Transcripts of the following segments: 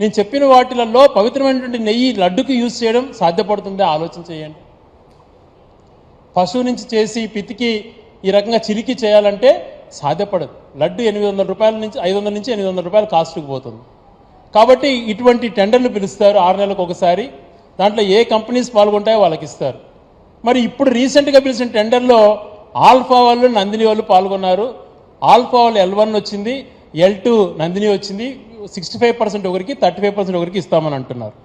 నేను చెప్పిన వాటిలలో పవిత్రమైనటువంటి నెయ్యి లడ్డుకు యూజ్ చేయడం సాధ్యపడుతుంది ఆలోచన చేయండి. పశువు నుంచి చేసి పితికి ఈ రకంగా చిలికి చేయాలంటే సాధ్యపడదు. లడ్డు ఎనిమిది వందల రూపాయల నుంచి ఐదు వందల నుంచి ఎనిమిది వందల రూపాయలు కాస్ట్కి పోతుంది. కాబట్టి ఇటువంటి టెండర్లు పిలుస్తారు ఆరు నెలలకు ఒకసారి. దాంట్లో ఏ కంపెనీస్ పాల్గొంటాయో వాళ్ళకి ఇస్తారు. మరి ఇప్పుడు రీసెంట్గా పిలిచిన టెండర్లో ఆల్ఫా వాళ్ళు నందిని వాళ్ళు పాల్గొన్నారు. ఆల్ఫా వాళ్ళు ఎల్ వన్ వచ్చింది ఎల్ టూ నందిని వచ్చింది. సిక్స్టీ ఫైవ్ పర్సెంట్ ఒకరికి థర్టీ ఫైవ్ పర్సెంట్ ఒకరికి ఇస్తామని అంటున్నారు.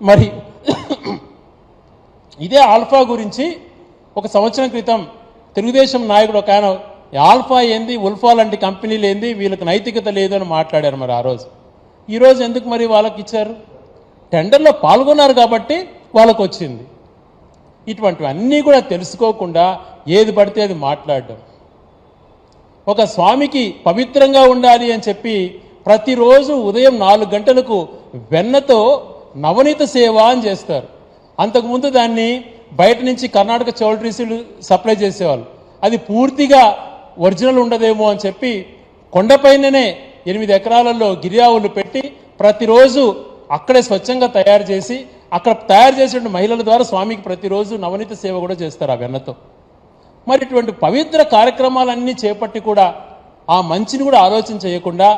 మరి ఇదే ఆల్ఫా గురించి ఒక సంవత్సరం క్రితం తెలుగుదేశం నాయకుడు ఒక ఆయన ఆల్ఫా ఏంది? ఉల్ఫా లాంటి కంపెనీలు ఏంది? వీళ్ళకి నైతికత లేదు అని మాట్లాడారు మరి ఆ రోజు. ఈరోజు ఎందుకు మరి వాళ్ళకి ఇచ్చారు? టెండర్లో పాల్గొన్నారు కాబట్టి వాళ్ళకు వచ్చింది ఇటువంటివన్నీ కూడా తెలుసుకోకుండా ఏది పడితే అది మాట్లాడడం. ఒక స్వామికి పవిత్రంగా ఉండాలి అని చెప్పి ప్రతిరోజు ఉదయం నాలుగు గంటలకు వెన్నతో నవనీత సేవ అని చేస్తారు. అంతకుముందు దాన్ని బయట నుంచి కర్ణాటక చౌల్ట్రీసులు సప్లై చేసేవాళ్ళు. అది పూర్తిగా ఒరిజినల్ ఉండదేమో అని చెప్పి కొండపైననే ఎనిమిది ఎకరాలలో గిరియావులు పెట్టి ప్రతిరోజు అక్కడే స్వచ్ఛంగా తయారు చేసి అక్కడ తయారు చేసిన మహిళల ద్వారా స్వామికి ప్రతిరోజు నవనీత సేవ కూడా చేస్తారు ఆ వెన్నతో. మరి ఇటువంటి పవిత్ర కార్యక్రమాలన్నీ చేపట్టి కూడా ఆ మంచిని కూడా ఆలోచన చేయకుండా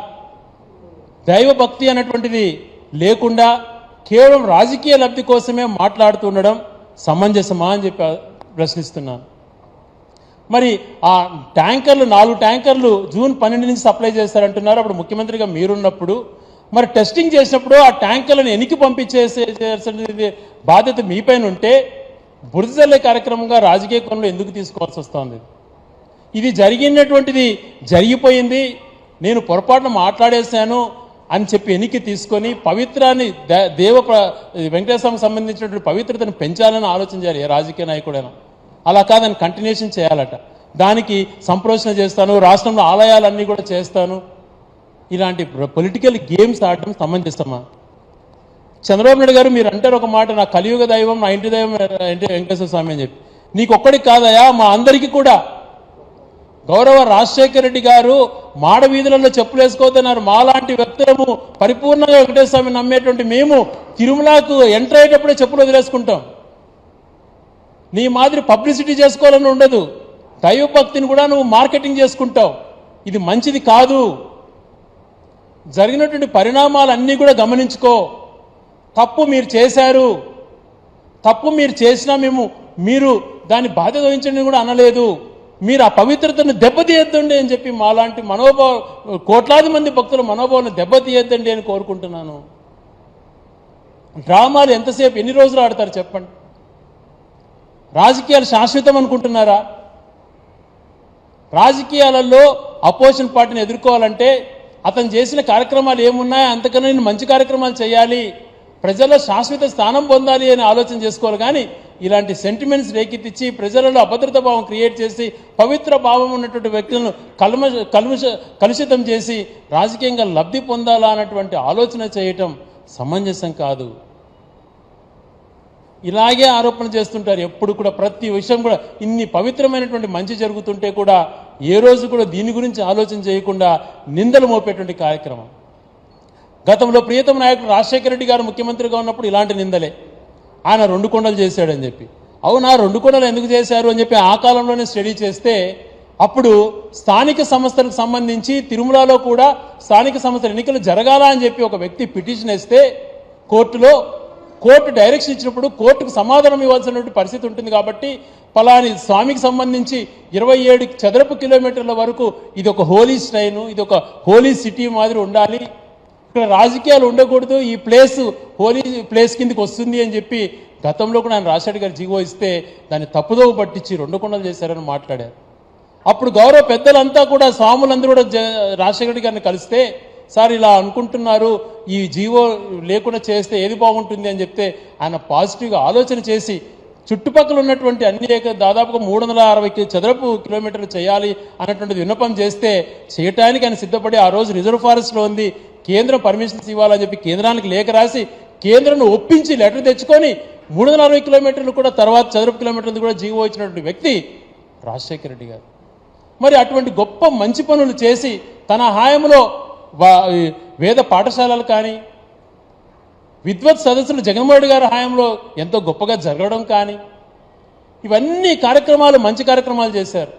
దైవభక్తి అనేటువంటిది లేకుండా కేవలం రాజకీయ లబ్ధి కోసమే మాట్లాడుతూ ఉండడం సమంజసమా అని చెప్పి ప్రశ్నిస్తున్నాను మరి ఆ ట్యాంకర్లు నాలుగు ట్యాంకర్లు జూన్ పన్నెండు నుంచి సప్లై చేస్తారంటున్నారు అప్పుడు ముఖ్యమంత్రిగా మీరున్నప్పుడు మరి టెస్టింగ్ చేసినప్పుడు ఆ ట్యాంకర్లను ఎనికి పంపించేసే బాధ్యత మీపైన ఉంటే బురదల్లే కార్యక్రమంగా రాజకీయ కోణంలో ఎందుకు తీసుకోవాల్సి వస్తోంది ఇది జరిగినటువంటిది జరిగిపోయింది నేను పొరపాటున మాట్లాడేశాను అని చెప్పి ఎనికి తీసుకొని పవిత్రాన్ని దే- దేవ ప్ర- వెంకటేశ్వరం సంబంధించినటువంటి పవిత్రతను పెంచాలని ఆలోచన చేయాలి ఏ రాజకీయ నాయకుడైనా. అలా కాదని కంటిన్యూషన్ చేయాలట. దానికి సంప్రోషణ చేస్తాను రాష్ట్రంలో ఆలయాలన్నీ కూడా చేస్తాను. ఇలాంటి పొలిటికల్ గేమ్స్ ఆడటం సమంజసమా చంద్రబాబు నాయుడు గారు మీరు అంటారు ఒక మాట నా కలియుగ దైవం నా ఇంటి దైవం ఇంటి వెంకటేశ్వర స్వామి అని చెప్పి. నీకొక్కడికి కాదయా మా అందరికీ కూడా గౌరవ రాజశేఖర రెడ్డి గారు మాడ వీధులలో చెప్పులు వేసుకోవద్దన్నారు. మాలాంటి వ్యక్తులము పరిపూర్ణంగా వెంకటేశ్వర స్వామి నమ్మేటువంటి మేము తిరుమలకు ఎంటర్ అయ్యేటప్పుడే చెప్పులు వదిలేసుకుంటాం. నీ మాదిరి పబ్లిసిటీ చేసుకోవాలని ఉండదు. దైవభక్తిని కూడా నువ్వు మార్కెటింగ్ చేసుకుంటావు. ఇది మంచిది కాదు. జరిగినటువంటి పరిణామాలన్నీ కూడా గమనించుకో. తప్పు మీరు చేశారు. తప్పు మీరు చేసినా మేము మీరు దాన్ని బాధ్యత వహించండి కూడా అనలేదు. మీరు ఆ పవిత్రతను దెబ్బతీయద్దండి అని చెప్పి మాలాంటి మనోభావ కోట్లాది మంది భక్తుల మనోభావాలను దెబ్బతీయద్దండి అని కోరుకుంటున్నాను. డ్రామాలు ఎంతసేపు ఎన్ని రోజులు ఆడతారు చెప్పండి? రాజకీయాలు శాశ్వతం అనుకుంటున్నారా? రాజకీయాలలో అపోజిషన్ పార్టీని ఎదుర్కోవాలంటే అతను చేసిన కార్యక్రమాలు ఏమున్నాయో అంతకన్నా నేను మంచి కార్యక్రమాలు చేయాలి ప్రజల్లో శాశ్వత స్థానం పొందాలి అని ఆలోచన చేసుకోవాలి. కానీ ఇలాంటి సెంటిమెంట్స్ రేకెత్తిచ్చి ప్రజలలో అభద్రత భావం క్రియేట్ చేసి పవిత్ర భావం ఉన్నటువంటి వ్యక్తులను కల్మ కలుష కలుషితం చేసి రాజకీయంగా లబ్ధి పొందాలా అన్నటువంటి ఆలోచన చేయటం సమంజసం కాదు. ఇలాగే ఆరోపణ చేస్తుంటారు. ఎప్పుడు కూడా ప్రతి విషయం కూడా ఇన్ని పవిత్రమైనటువంటి మంచి జరుగుతుంటే కూడా ఏ రోజు కూడా దీని గురించి ఆలోచన చేయకుండా నిందలు మోపేటువంటి కార్యక్రమం. గతంలో ప్రియతమ నాయకుడు రాజశేఖర రెడ్డి గారు ముఖ్యమంత్రిగా ఉన్నప్పుడు ఇలాంటి నిందలే. ఆయన రెండు కొండలు చేశాడని చెప్పి. అవునా రెండు కొండలు ఎందుకు చేశారు అని చెప్పి ఆ కాలంలోనే స్టడీ చేస్తే అప్పుడు స్థానిక సంస్థలకు సంబంధించి తిరుమలలో కూడా స్థానిక సంస్థల ఎన్నికలు జరగాల అని చెప్పి ఒక వ్యక్తి పిటిషన్ వేస్తే కోర్టులో కోర్టు డైరెక్షన్ ఇచ్చినప్పుడు కోర్టుకు సమాధానం ఇవ్వాల్సినటువంటి పరిస్థితి ఉంటుంది కాబట్టి పలాని స్వామికి సంబంధించి ఇరవై ఏడు చదరపు కిలోమీటర్ల వరకు ఇది ఒక హోలీ స్ట్రైను ఇది ఒక హోలీ సిటీ మాదిరి ఉండాలి. ఇక్కడ రాజకీయాలు ఉండకూడదు ఈ ప్లేస్ హోలీ ప్లేస్ కిందకి వస్తుంది అని చెప్పి గతంలో కూడా ఆయన రాజశేఖర్ గారు జీవో ఇస్తే దాన్ని తప్పుదోవ పట్టించి రెండు కొండలు చేశారని మాట్లాడారు. అప్పుడు గౌరవ పెద్దలంతా కూడా స్వాములందరూ కూడా జ- రాజశేఖర గారిని కలిస్తే సార్ ఇలా అనుకుంటున్నారు ఈ జీవో లేకుండా చేస్తే ఏది బాగుంటుంది? అని చెప్తే ఆయన పాజిటివ్గా ఆలోచన చేసి చుట్టుపక్కల ఉన్నటువంటి అన్ని దాదాపుగా మూడు వందల అరవై చదరపు కిలోమీటర్లు చేయాలి అన్నటువంటి విన్నపం చేస్తే చేయటానికి ఆయన సిద్ధపడి ఆ రోజు రిజర్వ్ ఫారెస్ట్లో ఉంది. కేంద్రం పర్మిషన్స్ ఇవ్వాలని చెప్పి కేంద్రానికి లేఖ రాసి కేంద్రం ఒప్పించి లెటర్ తెచ్చుకొని మూడు వందల అరవై కిలోమీటర్లు కూడా తర్వాత చదరపు కిలోమీటర్లు కూడా జీవో ఇచ్చినటువంటి వ్యక్తి రాజశేఖర రెడ్డి గారు. మరి అటువంటి గొప్ప మంచి పనులు చేసి తన హాయంలో వేద పాఠశాలలు కానీ విద్వత్ సదస్సులు జగన్మోహన్ గారి హయాంలో ఎంతో గొప్పగా జరగడం కానీ ఇవన్నీ కార్యక్రమాలు మంచి కార్యక్రమాలు చేశారు.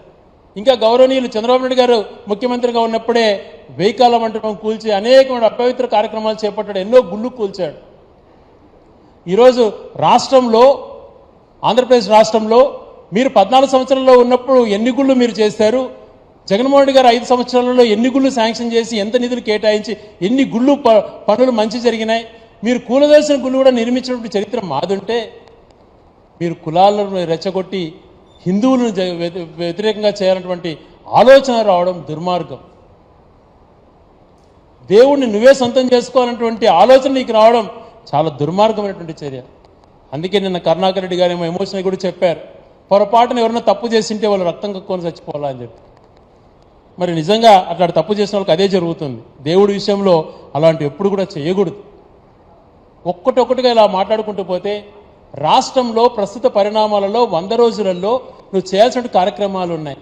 ఇంకా గౌరవనీయులు చంద్రబాబు నాయుడు గారు ముఖ్యమంత్రిగా ఉన్నప్పుడే వెయ్యికాల మంటపం కూల్చి అనేకమైన అపవిత్ర కార్యక్రమాలు చేపట్టాడు ఎన్నో గుళ్ళు కూల్చాడు. ఈరోజు రాష్ట్రంలో ఆంధ్రప్రదేశ్ రాష్ట్రంలో మీరు పద్నాలుగు సంవత్సరాల్లో ఉన్నప్పుడు ఎన్ని గుళ్ళు మీరు చేశారు? జగన్మోహన్ రెడ్డి గారు ఐదు సంవత్సరాలలో ఎన్ని గుళ్ళు శాంక్షన్ చేసి ఎంత నిధులు కేటాయించి ఎన్ని గుళ్ళు ప- పనులు మంచి జరిగినాయి? మీరు కూలదర్శన గుళ్ళు కూడా నిర్మించినటువంటి చరిత్ర మాదుంటే మీరు కులాలను రెచ్చగొట్టి హిందువులను వ్యతిరేకంగా చేయాలన్నటువంటి ఆలోచన రావడం దుర్మార్గం. దేవుణ్ణి నువ్వే సొంతం చేసుకోవాలన్నటువంటి ఆలోచన నీకు రావడం చాలా దుర్మార్గమైనటువంటి చర్య. అందుకే నిన్న కరుణాకర్ రెడ్డి గారు ఏమో ఎమోషన్ కూడా చెప్పారు. పొరపాటున ఎవరైనా తప్పు చేసింటే వాళ్ళు రక్తం కక్కుని చచ్చిపోవాలా అని చెప్పి. మరి నిజంగా అట్లా తప్పు చేసిన వాళ్ళకి అదే జరుగుతుంది. దేవుడి విషయంలో అలాంటి ఎప్పుడు కూడా చేయకూడదు. ఒక్కటొక్కటిగా ఇలా మాట్లాడుకుంటూ పోతే రాష్ట్రంలో ప్రస్తుత పరిణామాలలో వంద రోజులలో నువ్వు చేయాల్సిన కార్యక్రమాలు ఉన్నాయి.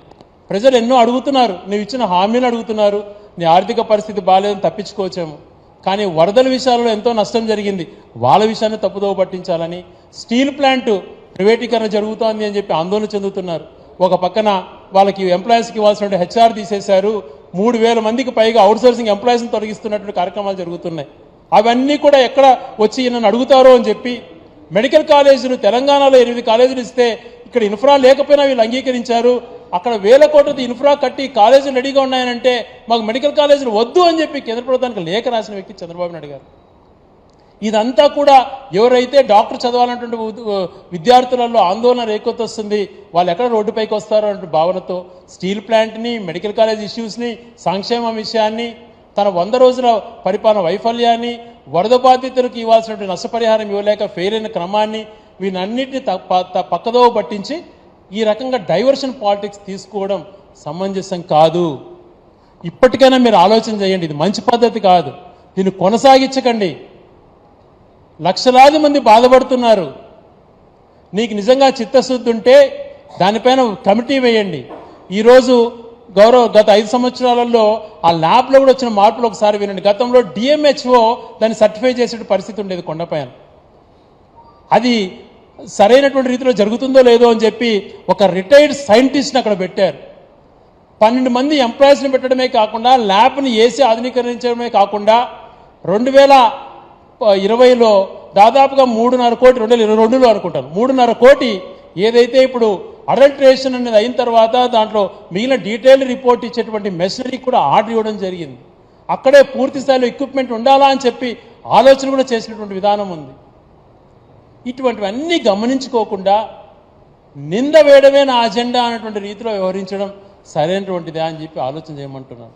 ప్రజలు ఎన్నో అడుగుతున్నారు. నువ్వు ఇచ్చిన హామీలు అడుగుతున్నారు. నీ ఆర్థిక పరిస్థితి బాగాలేదని తప్పించుకోవచ్చేమో. కానీ వరదల విషయాలలో ఎంతో నష్టం జరిగింది. వాళ్ళ విషయాన్ని తప్పుదోవ పట్టించాలని స్టీల్ ప్లాంట్ ప్రైవేటీకరణ జరుగుతోంది అని చెప్పి ఆందోళన చెందుతున్నారు. ఒక పక్కన వాళ్ళకి ఎంప్లాయీస్కి ఇవ్వాల్సిన హెచ్ఆర్ తీసేశారు. మూడు వేల మందికి పైగా అవుట్సోర్సింగ్ ఎంప్లాయీస్ని తొలగిస్తున్నటువంటి కార్యక్రమాలు జరుగుతున్నాయి. అవన్నీ కూడా ఎక్కడ వచ్చి నన్ను అడుగుతారో అని చెప్పి మెడికల్ కాలేజీలు తెలంగాణలో ఎనిమిది కాలేజీలు ఇస్తే ఇక్కడ ఇన్ఫ్రా లేకపోయినా వీళ్ళు అంగీకరించారు. అక్కడ వేల కోట్లది ఇన్ఫ్రా కట్టి కాలేజీలు రెడీగా ఉన్నాయనంటే మాకు మెడికల్ కాలేజీలు వద్దు అని చెప్పి కేంద్ర ప్రభుత్వానికి లేఖ రాసిన వ్యక్తి చంద్రబాబు నాయుడు గారు ఇదంతా కూడా ఎవరైతే డాక్టర్ చదవాలన్నటువంటి విద్యార్థులలో ఆందోళన రేకొత్తొస్తుంది వాళ్ళు ఎక్కడ రోడ్డుపైకి వస్తారో అనే భావనతో స్టీల్ ప్లాంట్ని మెడికల్ కాలేజ్ ఇష్యూస్ని సంక్షేమ విషయాన్ని తన వంద రోజుల పరిపాలన వైఫల్యాన్ని వరద బాధితులకు ఇవ్వాల్సినటువంటి నష్టపరిహారం ఇవ్వలేక ఫెయిల్ అయిన క్రమాన్ని వీనన్నిటిని తప్ప- త- పక్కదోవ పట్టించి ఈ రకంగా డైవర్షన్ పాలిటిక్స్ తీసుకోవడం సమంజసం కాదు. ఇప్పటికైనా మీరు ఆలోచన చేయండి ఇది మంచి పద్ధతి కాదు. దీన్ని కొనసాగించకండి. లక్షలాది మంది బాధపడుతున్నారు. నీకు నిజంగా చిత్తశుద్ధి ఉంటే దానిపైన కమిటీ వేయండి. ఈరోజు గౌరవ గత ఐదు సంవత్సరాలలో ఆ ల్యాబ్లో కూడా వచ్చిన మార్పులు ఒకసారి వినండి. గతంలో డిఎంహెచ్ఓ దాన్ని సర్టిఫై చేసే పరిస్థితి ఉండేది కొండపైన. అది సరైనటువంటి రీతిలో జరుగుతుందో లేదో అని చెప్పి ఒక రిటైర్డ్ సైంటిస్ట్ని అక్కడ పెట్టారు. పన్నెండు మంది ఎంప్లాయీస్ని పెట్టడమే కాకుండా ల్యాబ్ని ఏసీ ఆధునీకరించడమే కాకుండా రెండు వేల ఇరవైలో దాదాపుగా మూడున్నర కోటి రెండు వేల ఇరవై రెండులో అనుకుంటాను మూడున్నర కోటి ఏదైతే ఇప్పుడు అడల్ట్రేషన్ అనేది అయిన తర్వాత దాంట్లో మిగిలిన డీటెయిల్ రిపోర్ట్ ఇచ్చేటువంటి మెషినరీ కూడా ఆర్డర్ ఇవ్వడం జరిగింది. అక్కడే పూర్తి స్థాయిలో ఎక్విప్మెంట్ ఉండాలా అని చెప్పి ఆలోచన కూడా చేసినటువంటి విధానం ఉంది. ఇటువంటివన్నీ గమనించుకోకుండా నింద వేయడమే నా అజెండా అనేటువంటి రీతిలో వ్యవహరించడం సరైనటువంటిదే అని చెప్పి ఆలోచన చేయమంటున్నాను.